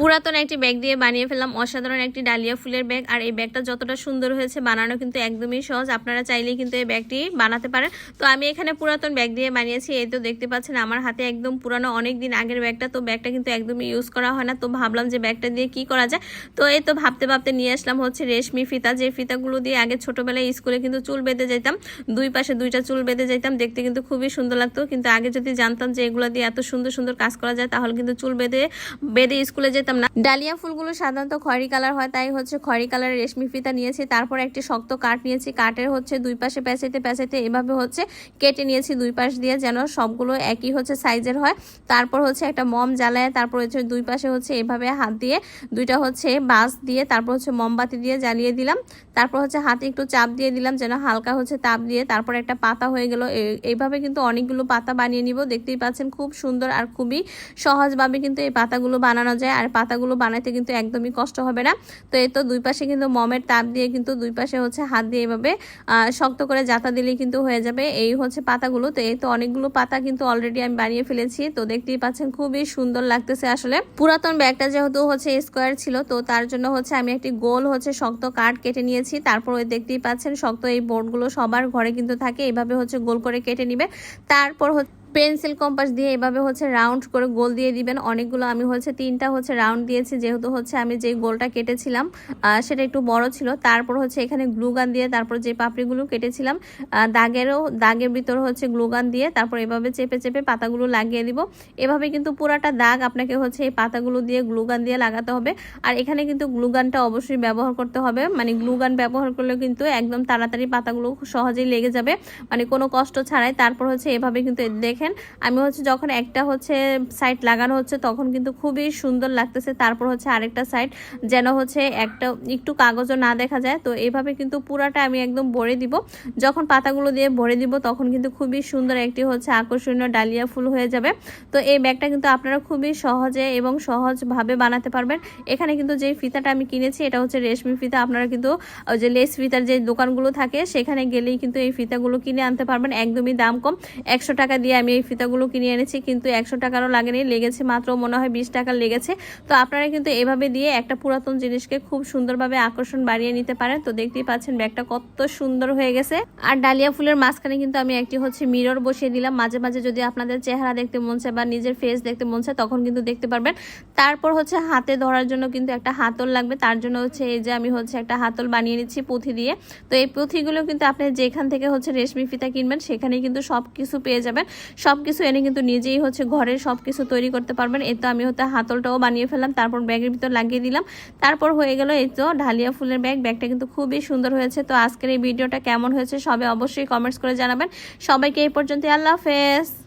পুরাতন একটি ব্যাগ দিয়ে বানিয়ে ফেললাম। অসাধারণ একটি ডালিয়া ফুলের ব্যাগ। আর এই ব্যাগটা যতটা সুন্দর হয়েছে, বানানো কিন্তু একদমই সহজ। আপনারা চাইলেই কিন্তু এই ব্যাগটি বানাতে পারেন। তো আমি এখানে পুরাতন ব্যাগ দিয়ে বানিয়েছি। এই তো দেখতে পাচ্ছেন, আমার হাতে একদম পুরানো অনেক দিন আগের ব্যাগটা। তো ব্যাগটা কিন্তু একদমই ইউজ করা হয় না। তো ভাবলাম যে ব্যাগটা দিয়ে কি করা যায়? তো এই তো ভাবতে ভাবতে নিয়ে আসলাম হচ্ছে রেশমি ফিতা। যে ফিতাগুলো দিয়ে আগে ছোটোবেলায় স্কুলে কিন্তু চুল বেঁধে যেতাম, দুই পাশে দুইটা চুল বেঁধে যেতাম, দেখতে কিন্তু খুবই সুন্দর লাগতো। কিন্তু আগে যদি জানতাম যে এগুলো দিয়ে এত সুন্দর সুন্দর কাজ করা যায়, তাহলে কিন্তু চুল বেঁধে বেঁধে স্কুলে যেতাম না। ডালিয়া ফুলগুলো সাধারণত খয়রি কালার হয়, তাই হচ্ছে খয়রি কালারের রেশমি ফিতা নিয়েছি, তারপর একটি শক্ত কাঠ নিয়েছি, কাঠের হচ্ছে দুই পাশে প্যাঁচাইতে প্যাঁচাইতে এভাবে হচ্ছে কেটে নিয়েছি দুই পাশ দিয়ে যেন সবগুলো একই হচ্ছে সাইজের হয়। তারপর হচ্ছে একটা মম জ্বালায়, তারপর হচ্ছে দুই পাশে হচ্ছে এভাবে হাত দিয়ে, দুইটা হচ্ছে বাঁশ দিয়ে, তারপর হচ্ছে মোমবাতি দিয়ে জ্বালিয়ে দিলাম। তারপর হচ্ছে হাতে একটু চাপ দিয়ে দিলাম যেন হালকা হচ্ছে তাপ দিয়ে, তারপর একটা পাতা হয়ে গেল। এইভাবে কিন্তু অনেকগুলো পাতা বানিয়ে নিব, দেখতেই পাচ্ছেন খুব সুন্দর আর খুবই সহজভাবে কিন্তু এই পাতাগুলো বানানো যায়। আর পাতাগুলো বানাইতে কিন্তু একদমই কষ্ট হবে না। তো এই তো দুই পাশে কিন্তু মমের তাপ দিয়ে কিন্তু দুই পাশে হচ্ছে হাত দিয়ে এভাবে শক্ত করে জাতা দিলেই কিন্তু হয়ে যাবে। এই হচ্ছে পাতাগুলো। তো এই তো অনেকগুলো পাতা কিন্তু অলরেডি আমি বানিয়ে ফেলেছি। তো দেখতেই পাচ্ছেন খুবই সুন্দর লাগতেছে আসলে। পুরাতন ব্যাগটা যেহেতু হচ্ছে স্কোয়ার ছিল, তো তার জন্য হচ্ছে আমি একটি গোল হচ্ছে শক্ত কাঠ কেটে নিয়েছি। তারপর ওই দেখতেই পাচ্ছেন শক্ত এই বোর্ডগুলো সবার ঘরে কিন্তু থাকে। এইভাবে হচ্ছে গোল করে কেটে নিবে। তারপর হচ্ছে পেন্সিল কম্পাস দিয়ে এভাবে হচ্ছে রাউন্ড করে গোল দিয়ে দিবেন। অনেকগুলো আমি হচ্ছে তিনটা হচ্ছে রাউন্ড দিয়েছি, যেহেতু হচ্ছে আমি যে গোলটা কেটেছিলাম সেটা একটু বড় ছিল। তারপর হচ্ছে এখানে গ্লুগান দিয়ে তারপর যে পাপড়িগুলো কেটেছিলাম দাগেরও, দাগের ভিতর হচ্ছে গ্লুগান দিয়ে তারপর এভাবে চেপে চেপে পাতাগুলো লাগিয়ে দিব। এভাবে কিন্তু পুরাটা দাগ আপনাকে হচ্ছে এই পাতাগুলো দিয়ে গ্লুগান দিয়ে লাগাতে হবে। আর এখানে কিন্তু গ্লুগানটা অবশ্যই ব্যবহার করতে হবে। মানে গ্লুগান ব্যবহার করলে কিন্তু একদম তাড়াতাড়ি পাতাগুলো সহজেই লেগে যাবে। মানে কোনো কষ্ট ছাড়াই তারপর হচ্ছে এভাবে কিন্তু দেখেন, আমি হচ্ছে যখন একটা হচ্ছে সাইড লাগানো হচ্ছে, তখন কিন্তু খুবই সুন্দর লাগতেছে। তারপর হচ্ছে আরেকটা সাইড যেন হচ্ছে একটা একটু কাগজও না দেখা যায়। তো এইভাবে কিন্তু পুরাটা আমি একদম ভরে দিব। যখন পাতাগুলো দিয়ে ভরে দিব, তখন কিন্তু খুবই সুন্দর একটি হচ্ছে আকর্ষণীয় ডালিয়া ফুল হয়ে যাবে। তো এই ব্যাগটা কিন্তু আপনারা খুবই সহজে এবং সহজভাবে বানাতে পারবেন। এখানে কিন্তু যে ফিতাটা আমি কিনেছি, এটা হচ্ছে রেশমি ফিতা। আপনারা কিন্তু যে লেস ফিতার যে দোকানগুলো থাকে, সেখানে গেলেই কিন্তু এই ফিতাগুলো কিনে আনতে পারবেন। একদমই দাম কম। একশো টাকা দিয়ে আমি এই ফিতাগুলো কিনে এনেছি, কিন্তু একশো টাকারও লাগেনি, লেগেছে মাত্র মনে হয় বিশ টাকা লেগেছে। তো আপনারা কিন্তু এভাবে দিয়ে একটা পুরাতন জিনিসকে খুব সুন্দরভাবে আকর্ষণ বাড়িয়ে নিতে পারেন। তো দেখতেই পাচ্ছেন ব্যাগটা কত সুন্দর হয়ে গেছে। আর ডালিয়া ফুলের মাঝখানে কিন্তু আমি একটি হচ্ছে মিরর বসিয়ে দিলাম। মাঝে মাঝে যদি আপনাদের চেহারা দেখতে মন চায় বা নিজের ফেস দেখতে মন চায়, তখন কিন্তু দেখতে পারবেন। তারপর হচ্ছে হাতে ধরার জন্য কিন্তু একটা হাতল লাগবে। তার জন্য হচ্ছে এই যে আমি হচ্ছে একটা হাতল বানিয়ে নিচ্ছি পুঁথি দিয়ে। তো এই পুঁথিগুলো কিন্তু আপনি যেখান থেকে হচ্ছে রেশমি ফিতা কিনবেন সেখানে কিন্তু সব কিছু পেয়ে যাবেন। সব কিছু এনে কিন্তু নিজেই হচ্ছে ঘরের সব কিছু তৈরি করতে পারবেন। এই তো আমি হতে হাতলটাও বানিয়ে ফেললাম, তারপর ব্যাগের ভিতর লাগিয়ে দিলাম। তারপর হয়ে গেল এই তো ঢালিয়া ফুলের ব্যাগ। ব্যাগটা কিন্তু খুবই সুন্দর হয়েছে। তো আজকের এই ভিডিওটা কেমন হয়েছে সবাই অবশ্যই কমেন্টস করে জানাবেন। সবাইকে এই পর্যন্ত আল্লাহ হাফেজ।